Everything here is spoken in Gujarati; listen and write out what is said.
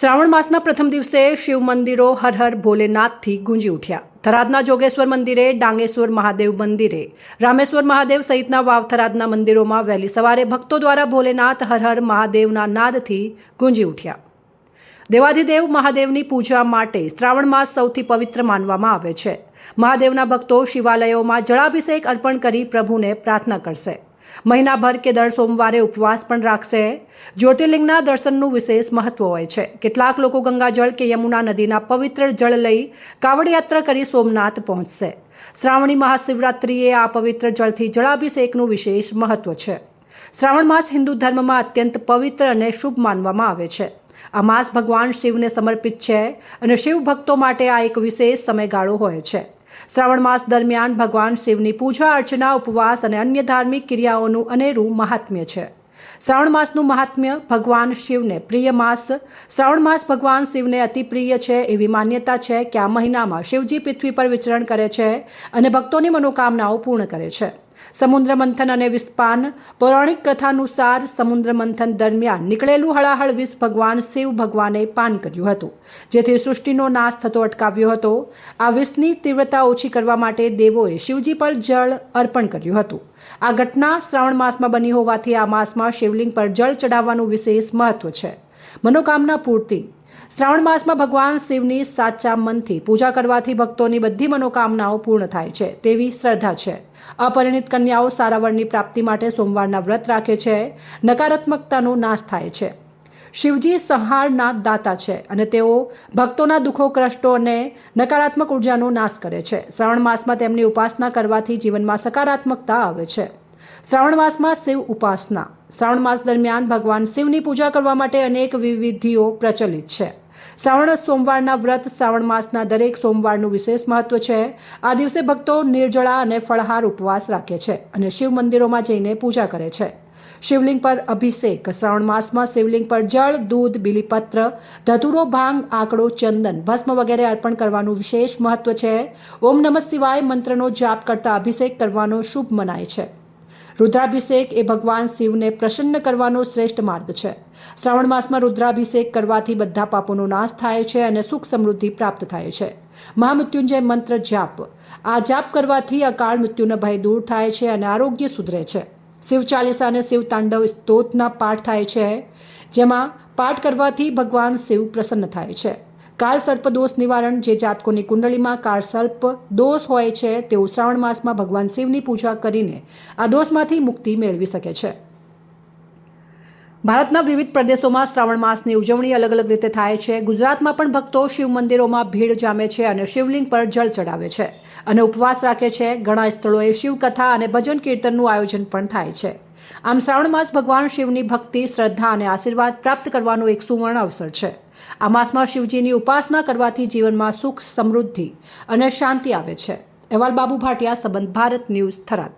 શ્રાવણ માસના પ્રથમ દિવસે શિવ મંદિરો હર હર ભોલેનાથથી ગુંજી ઉઠ્યા. થરાદના જોગેશ્વર મંદિરે, ડાંગેશ્વર મહાદેવ મંદિરે, રામેશ્વર મહાદેવ સહિતના વાવ થરાદના મંદિરોમાં વહેલી સવારે ભક્તો દ્વારા ભોલેનાથ, હર હર મહાદેવના નાદથી ગુંજી ઉઠ્યા. દેવાધિદેવ મહાદેવની પૂજા માટે શ્રાવણ માસ સૌથી પવિત્ર માનવામાં આવે છે. મહાદેવના ભક્તો શિવાલયોમાં જળાભિષેક અર્પણ કરી પ્રભુને પ્રાર્થના કરશે. મહિનાભર કે દર સોમવારે ઉપવાસ પણ રાખશે. જ્યોતિર્લિંગના દર્શનનું વિશેષ મહત્વ હોય છે. કેટલાક લોકો ગંગાજળ કે યમુના નદીના પવિત્ર જળ લઈ કાવડયાત્રા કરી સોમનાથ પહોંચશે. શ્રાવણી મહાશિવરાત્રિએ આ પવિત્ર જળથી જળાભિષેકનું વિશેષ મહત્વ છે. શ્રાવણ માસ હિન્દુ ધર્મમાં અત્યંત પવિત્ર અને શુભ માનવામાં આવે છે. આ માસ ભગવાન શિવને સમર્પિત છે અને શિવ ભક્તો માટે આ એક વિશેષ સમયગાળો હોય છે. શ્રાવણ માસ દરમિયાન ભગવાન શિવની પૂજા, અર્ચના, ઉપવાસ અને અન્ય ધાર્મિક ક્રિયાઓનું અનેરું મહાત્મ્ય છે. શ્રાવણ માસનું મહાત્મ્ય ભગવાન શિવને પ્રિય માસ. શ્રાવણ માસ ભગવાન શિવને અતિ પ્રિય છે એવી માન્યતા છે કે આ મહિનામાં શિવજી પૃથ્વી પર વિચરણ કરે છે અને ભક્તોની મનોકામનાઓ પૂર્ણ કરે છે. સમુદ્ર મંથન અને વિસ્પાન, પૌરાણિક કથાનુસાર સમુદ્ર મંથન દરમિયાન નીકળેલું હળાહળ વિષ ભગવાન શિવ ભગવાને પાન કર્યું હતું, જેથી સૃષ્ટિનો નાશ થતો અટકાવ્યો હતો. આ વિષની તીવ્રતા ઓછી કરવા માટે દેવોએ શિવજી પર જળ અર્પણ કર્યું હતું. આ ઘટના શ્રાવણ માસમાં બની હોવાથી આ માસમાં શિવલિંગ પર જળ ચડાવવાનું વિશેષ મહત્વ છે. મનોકામના પૂર્તિ. શ્રાવણ માસમાં ભગવાન શિવની સાચા મનથી પૂજા કરવાથી ભક્તોની બધી મનોકામનાઓ પૂર્ણ થાય છે, તેવી શ્રદ્ધા છે. અપરિણિત કન્યાઓ સારા વરની પ્રાપ્તિ માટે સોમવારના વ્રત રાખે છે, નકારાત્મકતાનો નાશ થાય છે. શિવજી સંહારના દાતા છે અને તેઓ ભક્તોના દુઃખો, કષ્ટો અને નકારાત્મક ઉર્જાનો નાશ કરે છે. શ્રાવણ માસમાં તેમની ઉપાસના કરવાથી જીવનમાં સકારાત્મકતા આવે છે. શ્રાવણ માસમાં શિવ ઉપાસના. શ્રાવણ માસ દરમિયાન ભગવાન શિવની પૂજા કરવા માટે અનેક વિવિધિઓ પ્રચલિત છે. શ્રાવણ સોમવારના વ્રત શ્રાવણ માસના દરેક સોમવારનું વિશેષ મહત્વ છે. આ દિવસે ભક્તો નિર્જળા અને ફળહાર ઉપવાસ રાખે છે અને શિવ મંદિરોમાં જઈને પૂજા કરે છે. શિવલિંગ પર અભિષેક. શ્રાવણ માસમાં શિવલિંગ પર જળ, દૂધ, બિલીપત્ર, ધતુરો, ભાંગ, આંકડો, ચંદન, ભસ્મ વગેરે અર્પણ કરવાનું વિશેષ મહત્વ છે. ઓમ નમઃ શિવાય મંત્રનો જાપ કરતા અભિષેક કરવાનો શુભ મનાય છે. રુદ્રાભિષેક એ ભગવાન શિવને પ્રસન્ન કરવાનો શ્રેષ્ઠ માર્ગ છે. શ્રાવણ માસમાં રુદ્રાભિષેક કરવાથી બધા પાપોનો નાશ થાય છે અને સુખ સમૃદ્ધિ પ્રાપ્ત થાય છે. મહામૃત્યુંજય મંત્ર જાપ. આ જાપ કરવાથી અકાળ મૃત્યુનો ભય દૂર થાય છે અને આરોગ્ય સુધરે છે. શિવ ચાલીસા અને શિવ તાંડવ સ્તોતના પાઠ થાય છે, જેમાં પાઠ કરવાથી ભગવાન શિવ પ્રસન્ન થાય છે. કાળ સર્પ દોષ નિવારણ જે જાતકોની કુંડળીમાં કાળ સર્પ દોષ હોય છે, તેઓ શ્રાવણ માસમાં ભગવાન શિવની પૂજા કરીને આ દોષમાંથી મુક્તિ મેળવી શકે છે. ભારતના વિવિધ પ્રદેશોમાં શ્રાવણ માસની ઉજવણી અલગ અલગ રીતે થાય છે. ગુજરાતમાં પણ ભક્તો શિવ મંદિરોમાં ભીડ જામે છે અને શિવલિંગ પર જળ ચડાવે છે અને ઉપવાસ રાખે છે. ઘણા સ્થળોએ શિવકથા અને ભજન કીર્તનનું આયોજન પણ થાય છે. આમ શ્રાવણ માસ ભગવાન શિવની ભક્તિ, શ્રદ્ધા અને આશીર્વાદ પ્રાપ્ત કરવાનો એક સુવર્ણ અવસર છે. આ માસમાં શિવજીની ઉપાસના કરવાથી જીવનમાં સુખ સમૃદ્ધિ અને શાંતિ આવે છે. અહેવાલ બાબુ ભાટિયા, સંબંધ ભારત ન્યૂઝ થરાદ.